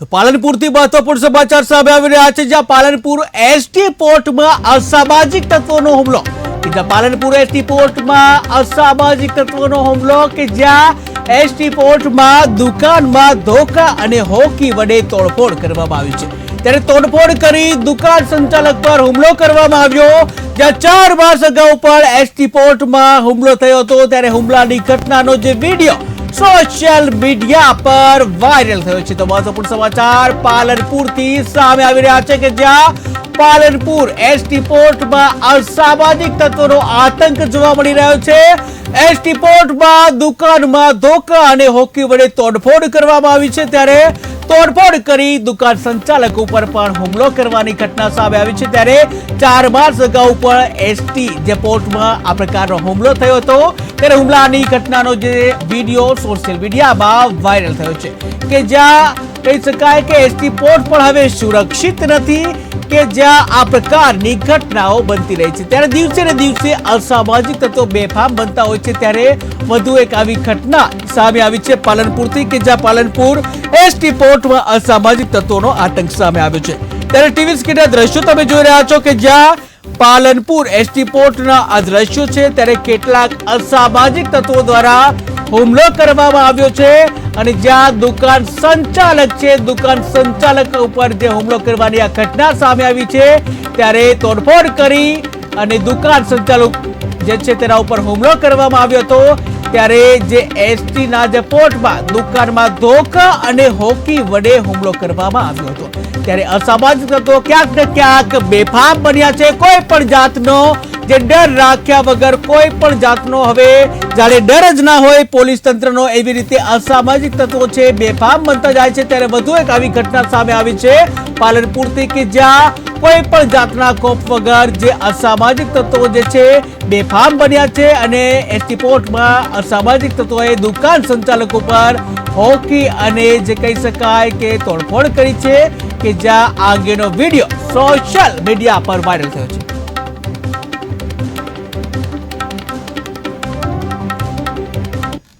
તો પાલનપુરથી મહત્વપૂર્ણ સમાચાર સામે આવી રહ્યા છે, જ્યાં પાલનપુર એસટી પોર્ટમાં અસામાજિક તત્વોનો હુમલો. પાલનપુર એસટી પોર્ટમાં અસામાજિક તત્વોનો હુમલો કે જ્યાં એસટી પોર્ટમાં દુકાનમાં ધોકા અને હોકી વડે તોડફોડ કરવામાં આવી છે. ત્યારે તોડફોડ કરી દુકાન સંચાલક પર હુમલો કરવામાં આવ્યો, જ્યાં ચાર માસ અગાઉ પણ એસટી પોર્ટમાં હુમલો થયો હતો. ત્યારે હુમલાની ઘટનાનો જે વીડિયો સોશિયલ મીડિયા પર વાયરલ થયો છે તો મહત્વપૂર્ણ સમાચાર પાલનપુરથી સામે આવી રહ્યા છે કે જ્યાં પાલનપુર એસટી પોર્ટમાં અસામાજિક તત્વોનો આતંક જોવા મળી રહ્યો છે. એસટી પોર્ટમાં દુકાનમાં ધોકા અને હોકી વડે તોડફોડ કરવામાં આવી છે ત્યારે તોડફોડ કરી દુકાન સંચાલક ઉપર પણ હુમલો કરવાની ઘટના સામે આવી છે ત્યારે ચાર માસ અગાઉ પણ એસટી જે પોર્ટમાં આ પ્રકારનો હુમલો થયો હતો, ત્યારે હુમલાની ઘટનાનો જે વીડિયો સોશિયલ મીડિયામાં વાયરલ થયો છે કે જ્યાં કહી શકાય કે એસટી પોર્ટ પણ હવે સુરક્ષિત નથી કે જ્યાં આ પ્રકારની ઘટનાઓ બનતી રહી છે. ત્યારે દિવસે ને દિવસે અસામાજિક તત્વો બેફામ બનતા હોય છે. ત્યારે વધુ એક આવી ઘટના સામે આવી છે પાલનપુરથી કે જ્યાં પાલનપુર એસટી પોર્ટમાં અસામાજિક તત્વોનો આતંક સામે આવ્યો છે. ત્યારે ટીવી સ્ક્રીનના દ્રશ્યો તમે જોઈ રહ્યા છો કે જ્યાં પાલનપુર એસટી પોર્ટના આ દ્રશ્યો છે. ત્યારે કેટલાક અસામાજિક તત્વો દ્વારા હુમલો કરવામાં આવ્યો છે અને જ્યાં દુકાન સંચાલક છે. દુકાન સંચાલક ઉપર જે હુમલો કરવાની આ ઘટના સામે આવી છે, ત્યારે તોડફોડ કરી અને દુકાન સંચાલક જે છે તેના ઉપર હુમલો કરવામાં આવ્યો હતો. ત્યારે જે એસટી ના જે પોર્ટમાં દુકાનમાં ધોકા અને હોકી વડે હુમલો કરવામાં આવ્યો હતો. ત્યારે અસામાજિક તત્વો ક્યાંક ને ક્યાંક બેફામ બન્યા છે. કોઈ પણ જાતનો જે ડર રાખ્યા વગર કોઈ પણ જાતનો હવે, જ્યારે ડર જ ના હોય, પોલીસ તંત્રનો એવી રીતે અસામાજિક તત્વો છે, બેફામ બનતા જાય છે, ત્યારે વધુ એક આવી ઘટના સામે આવી છે. પાલનપુરથી કે જ્યાં કોઈ પણ જાતના કોપ વગર જે અસામાજિક તત્વો જે છે, બેફામ બન્યા છે અને એસટી પોર્ટમાં અસામાજિક તત્વોએ દુકાન સંચાલકો ઉપર હોકી અને જે કહી શકાય કે તોડફોડ કરી છે કે જ્યાં આ અંગેનો વીડિયો સોશિયલ મીડિયા પર વાયરલ થયો છે.